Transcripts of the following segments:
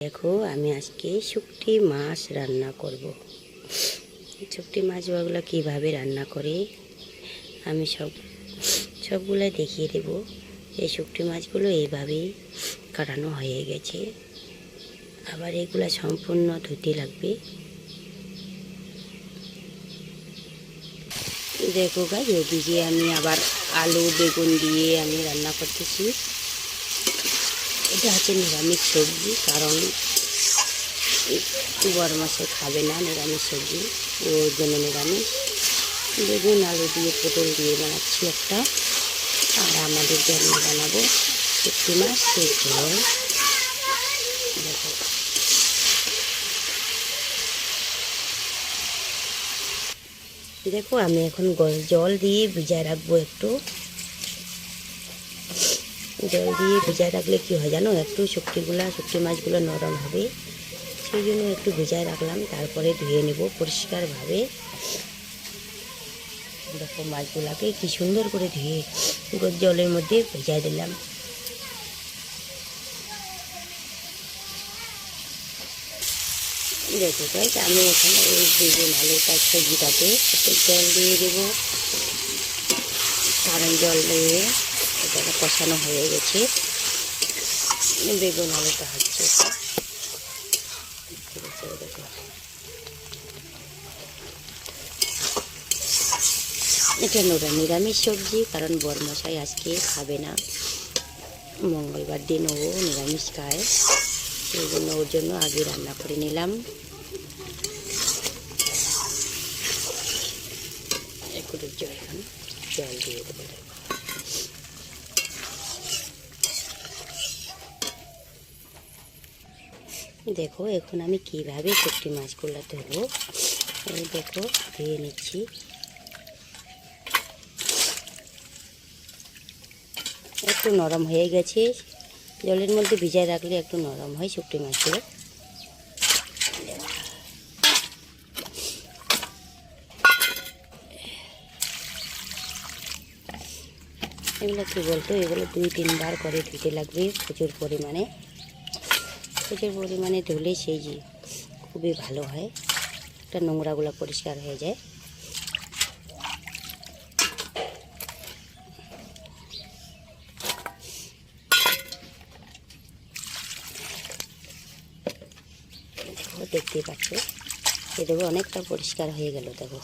দেখো, আমি আজকে শুকটি মাছ রান্না করব। শুকটি মাছগুলো কীভাবে রান্না করে, আমি সব, সবগুলো দেখিয়ে দেব। এই শুকটি মাছগুলো এইভাবেই কাটানো হয়ে গেছে। আবার এগুলো সম্পূর্ণ ধুতে লাগবে। দেখো গাছ এদিকে আমি আবার আলু, বেগুন দিয়ে আমি রান্না করতেছি। এটা হচ্ছে নিরামিষ সবজি, কারণ বড় মাসে খাবে না নিরামিষ সবজি, ওর জন্য নিরামিষ। বেগুন, আলু দিয়ে, পটল দিয়ে বানাচ্ছি একটা। আর আমাদের জন্য বানাবো শুক্তি মাছ, সেই দেখো দেখো, আমি এখন জল দিয়ে ভিজায় রাখব একটু। জল দিয়ে ভিজায় রাখলে কি হয় জানো? একটু শুক্তিগুলা, শুক্তি মাছগুলো নরম হবে। সেই জন্য একটু ভিজায় রাখলাম, তারপরে ধুয়ে নেব পরিষ্কারভাবে। দেখো মাছগুলাকে কি সুন্দর করে ধুয়ে জলের মধ্যে ভেজায় দিলাম। দেখো গাইজ আমি এখানে ওই বেগুন আলুটা সবজিটাতে একটু জল দিয়ে দেবো। কারণ জল দিয়ে এটাকে কষানো হয়ে গেছে। বেগুন আলুটা হচ্ছে এটা। নোরা নিরামিষ সবজি, কারণ বরমশাই আজকে খাবে না। মঙ্গলবার দিন ও নিরামিষ খায়। সেই জন্য ওর জন্য আগে রান্না করে নিলাম। জল জল দিয়ে দেবো দেখো, এখন আমি কীভাবে শুকটি মাছগুলো ধরবো। এই দেখো, ধুয়ে নিচ্ছি। একটু নরম হয়ে গেছে। জলের মধ্যে ভিজায় রাখলে একটু নরম হয় শুকটি মাছগুলো। এগুলো কী বলতো? এগুলো দুই তিনবার করে ধুতে লাগবে প্রচুর পরিমাণে। প্রচুর পরিমাণে ধুলে সেই যে খুবই ভালো হয়। একটা নোংরাগুলো পরিষ্কার হয়ে যায়। দেখো, দেখতেই পাচ্ছ? এ দেখো, অনেকটা পরিষ্কার হয়ে গেল, দেখো।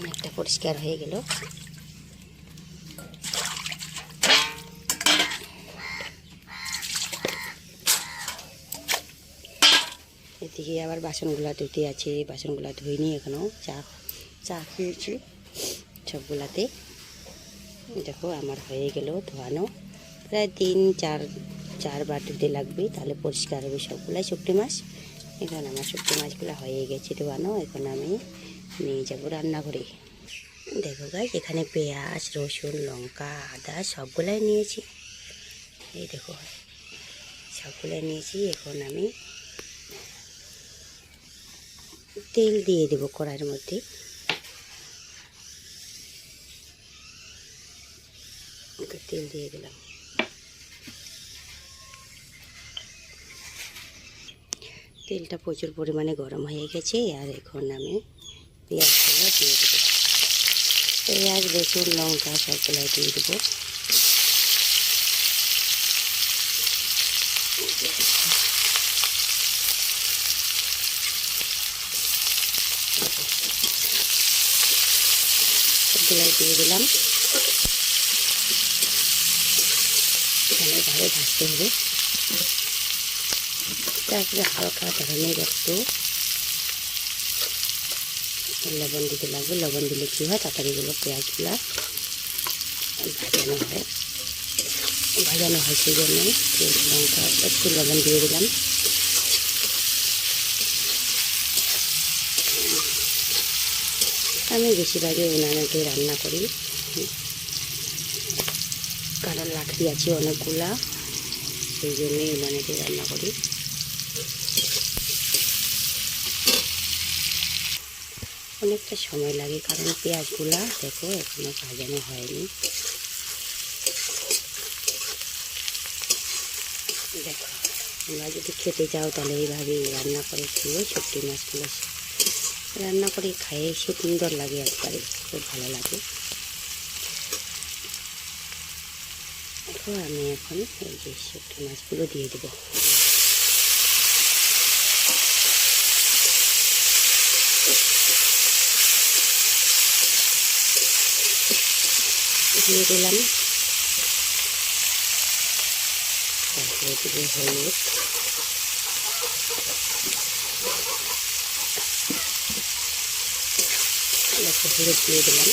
অনেকটা পরিষ্কার হয়ে গেল। এদিকে আবার বাসনগুলা ধুতে আছে, বাসনগুলা ধুয়ে নিয়ে এখনও, চা চা খেয়েছি সবগুলাতে। দেখো, আমার হয়ে গেল ধোয়ানো। প্রায় তিন, চার চারবার ধুতে লাগবে, তাহলে পরিষ্কার হবে সবগুলাই শুকটি মাছ। এখন আমার শুকটি মাছগুলো হয়ে গেছে ধোয়ানো, এখন আমি নিয়ে যাব রান্নাঘরে। দেখো গাছ এখানে পেঁয়াজ, রসুন, লঙ্কা, আদা সবগুলাই নিয়েছি। এই দেখো, সবগুলাই নিয়েছি, এখন আমি তেল দিয়ে দেবো কড়াইয়ের মধ্যে। তেল দিয়ে দিলাম। তেলটা প্রচুর পরিমাণে গরম হয়ে গেছে আর এখন আমি পেঁয়াজগুলো দিয়ে দেবো। পেঁয়াজ, রসুন, লঙ্কা সবগুলো দিয়ে দেবো। সবগুলাই দিয়ে দিলাম। ভালোভাবে ভাজতে হবে। তারপরে হালকা ধরনের একটু। লবণ দিতে লাগবে। লবণ দিলে কী হয়? তাড়াতাড়িগুলো পেঁয়াজগুলো ভাজানো হয়। ভাজানো হয় সেই জন্য লঙ্কা, একটু লবণ দিয়ে দিলাম। আমি বেশিরভাগই উনানেতে রান্না করি। কারণ লাকড়ি আছে অনেকগুলা, সেই জন্যই উনানেতে রান্না করি। অনেকটা সময় লাগে কারণ পেঁয়াজগুলা দেখো এখনও ভাজানো হয়নি। দেখো, তোমরা যদি খেতে চাও তাহলে এইভাবে রান্না করে খেয়েও শুটকি মাছগুলো রান্না করে খাইয়ে সে সুন্দর লাগে একবারে, খুব ভালো লাগে। দেখো আমি এখন এই যে শুটকি মাছগুলো দিয়ে দেবো। দিয়ে দিলাম। হলুদ। হলুদ দিয়ে দিলাম।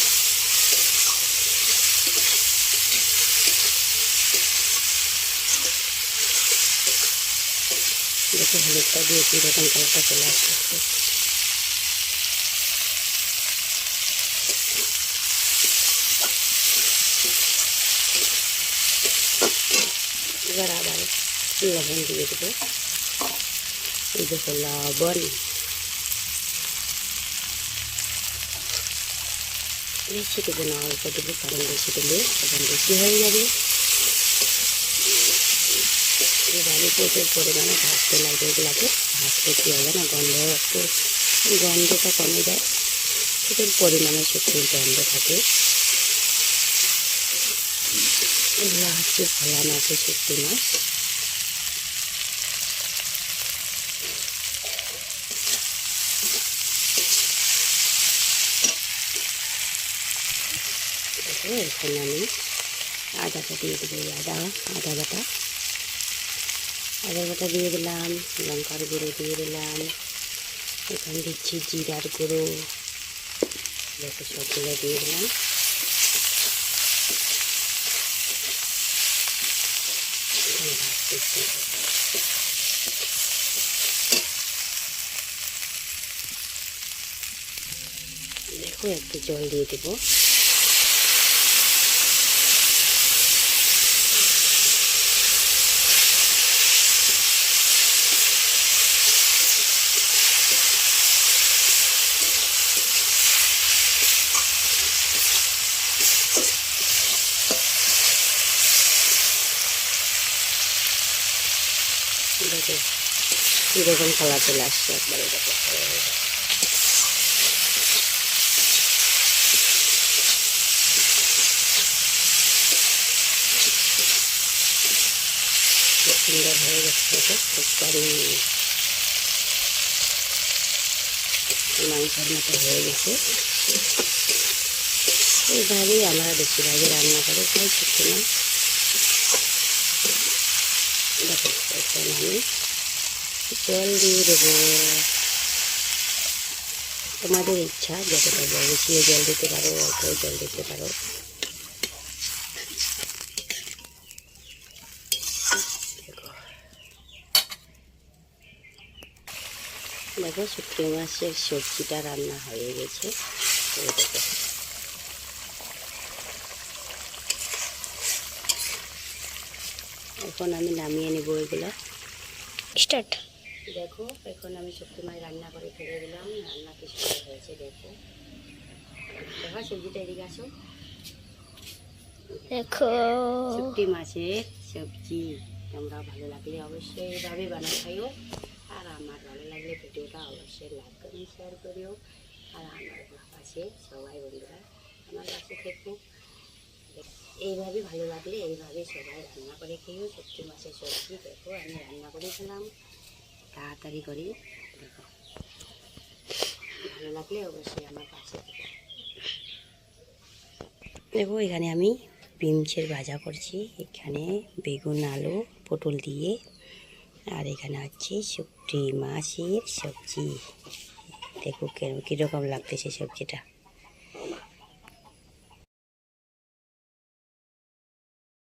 দেখো হলুদটা দিয়ে কীরকম কালারটা চলে আসছে। এবার আবার লবণ দিয়ে দেবো। এই দেখো লবণ। বেশি দেবো না অল্প দেবো কারণ বেশি দিলে তখন বেশি হয়ে যাবে। এবারে প্রচুর পরিমাণে ভাজতে লাগবে এগুলাকে। ভাজতে কী হবে না? গন্ধ একটু গন্ধটা কমে যায়। প্রচুর পরিমাণে শুকনোর গন্ধ থাকে। এগুলো হচ্ছে ভোলা মাছের শুক্তি মাছ। এখানে আমি আদাটা দিয়ে দেবো আদা আদা বাটা। আদা বাটা দিয়ে দিলাম, লঙ্কার গুঁড়ো দিয়ে দিলাম। এখানে দিচ্ছি জিরার গুঁড়ো দেখো সবগুলো দিয়ে দিলাম। দেখো একটু জল দিয়ে দেবো দেখো কীরকম কালার চলে আসছে একবারে খুব সুন্দর হয়ে গেছে একবারে মাংসের মতো হয়ে গেছে। এইভাবেই আমরা বেশিরভাগই রান্না করে খাই শুক্তো মাছ দেখো আমি। জল দিয়ে দেবো। তোমাদের ইচ্ছা, যতটা বেশি জল দিতে পারো অল্প জল দিতে পারো। দেখো দেখো শুক্তো মাছের সবজিটা রান্না হয়ে গেছে। এখন আমি নামিয়ে নেব এগুলো। স্টার্ট। দেখো এখন আমি শুক্তি মাছ রান্না করে ফেলে দিলাম রান্না কি সুন্দর হয়েছে দেখো। দেখো সবজিটা এদিকে আসো। দেখো। শুক্তি মাছের সবজি তোমরা ভালো লাগলে অবশ্যই এইভাবে বানা খাইও আর আমার ভালো লাগলে ভিডিওটা অবশ্যই লাইক করুন শেয়ার করিও আর আমার পাশে সবাই বন্ধুরা আমার পাশে থেকো। এইভাবে ভালো লাগলে এইভাবে সবাই রান্না করে খেয়েও শুক্তি মাছের সবজি দেখো আমি রান্না করেছিলাম তাড়াতাড়ি করি, দেখো। ভালো লাগলে অবশ্যই আমার পাশে দেখো, এখানে আমি বিমসের ভাজা করছি। এখানে বেগুন, আলু, পটল দিয়ে। আর এখানে আছে শুকটি মাছের সবজি। দেখো কেন কীরকম লাগতেছে সবজিটা।